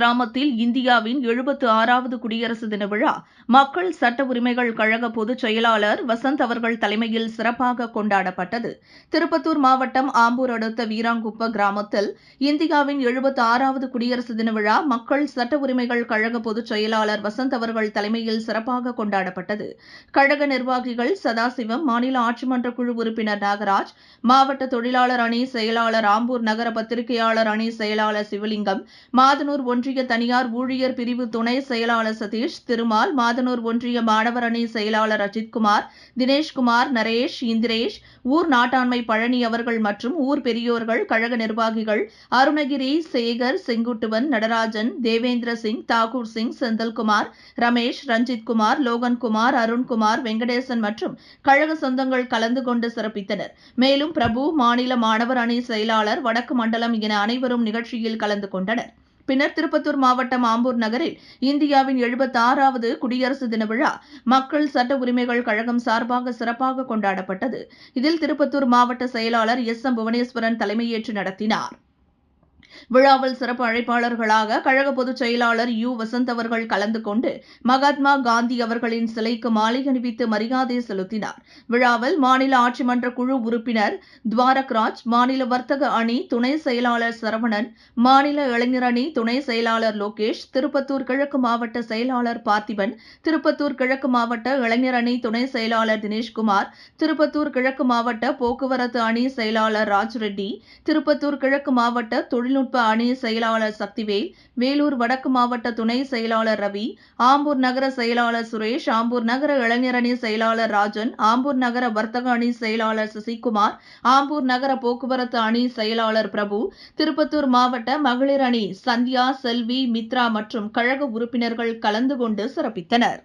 கிராமத்தில் இந்தியாவின் எழுபத்து ஆறாவது குடியரசு தின விழா மக்கள் சட்ட உரிமைகள் கழக பொதுச் செயலாளர் வசந்த் அவர்கள் தலைமையில் சிறப்பாக கொண்டாடப்பட்டது. திருப்பத்தூர் மாவட்டம் ஆம்பூர் அடுத்த வீராங்குப்ப கிராமத்தில் இந்தியாவின் எழுபத்து ஆறாவது குடியரசு தின விழா மக்கள் சட்ட உரிமைகள் கழக பொதுச் செயலாளர் வசந்த் அவர்கள் தலைமையில் சிறப்பாக கொண்டாடப்பட்டது. கழக நிர்வாகிகள் சதாசிவம் மாநில ஆட்சிமன்ற குழு உறுப்பினர் நாகராஜ் மாவட்ட தொழிலாளர் அணி செயலாளர் ஆம்பூர் நகர பத்திரிகையாளர் அணி செயலாளர் சிவலிங்கம் மாதனூர் ஒன்றிய தனியார் ஊழியர் பிரிவு துணை செயலாளர் சதீஷ் திருமால் மாதனூர் ஒன்றிய மாணவர் அணி செயலாளர் அஜித்குமார் தினேஷ்குமார் நரேஷ் இந்திரேஷ் ஊர் நாட்டாண்மை பழனி அவர்கள் மற்றும் ஊர் பெரியோர்கள் கழக நிர்வாகிகள் அருணகிரி சேகர் செங்குட்டுவன் நடராஜன் தேவேந்திர சிங் தாகூர் சிங் செந்தல்குமார் ரமேஷ் ரஞ்சித்குமார் லோகன்குமார் அருண்குமார் வெங்கடேசன் மற்றும் கழக சொந்தங்கள் கலந்து கொண்டு சிறப்பித்தனர். மேலும் பிரபு மாநில மாணவர் அணி செயலாளர் வடக்கு மண்டலம் என அனைவரும் நிகழ்ச்சியில் கலந்து கொண்டனர். பின்னர் திருப்பத்தூர் மாவட்டம் ஆம்பூர் நகரில் இந்தியாவின் எழுபத்தாறாவது குடியரசு தின விழா மக்கள் சட்ட உரிமைகள் கழகம் சார்பாக சிறப்பாக கொண்டாடப்பட்டது. இதில் திருப்பத்தூர் மாவட்ட செயலாளர் எஸ் எம் புவனேஸ்வரன் தலைமையேற்று நடத்தினார். விழாவில் சிறப்பு அழைப்பாளர்களாக கழக பொதுச் செயலாளர் யு. வசந்த் அவர்கள் கலந்து கொண்டு மகாத்மா காந்தி அவர்களின் சிலைக்கு மாலை அணிவித்து மரியாதை செலுத்தினார். விழாவில் மாநில ஆட்சிமன்ற குழு உறுப்பினர் துவாரக்ராஜ் மாநில வர்த்தக அணி துணை செயலாளர் சரவணன் மாநில இளைஞர் அணி துணை செயலாளர் லோகேஷ் திருப்பத்தூர் கிழக்கு மாவட்ட செயலாளர் பார்த்திபன் திருப்பத்தூர் கிழக்கு மாவட்ட இளைஞர் அணி துணை செயலாளர் தினேஷ்குமார் திருப்பத்தூர் கிழக்கு மாவட்ட போக்குவரத்து அணி செயலாளர் ராஜ்ரெட்டி திருப்பத்தூர் கிழக்கு மாவட்ட தொழில்நுட்ப அணி செயலாளர் சக்திவேல் வேலூர் வடக்கு மாவட்ட துணை செயலாளர் ரவி ஆம்பூர் நகர செயலாளர் சுரேஷ் ஆம்பூர் நகர இளைஞர் அணி செயலாளர் ராஜன் ஆம்பூர் நகர வர்த்தக அணி செயலாளர் சசிகுமார் ஆம்பூர் நகர போக்குவரத்து அணி செயலாளர் பிரபு திருப்பத்தூர் மாவட்ட மகளிர் அணி சந்தியா செல்வி மித்ரா மற்றும் கழக உறுப்பினர்கள் கலந்து கொண்டு சிறப்பித்தனர்.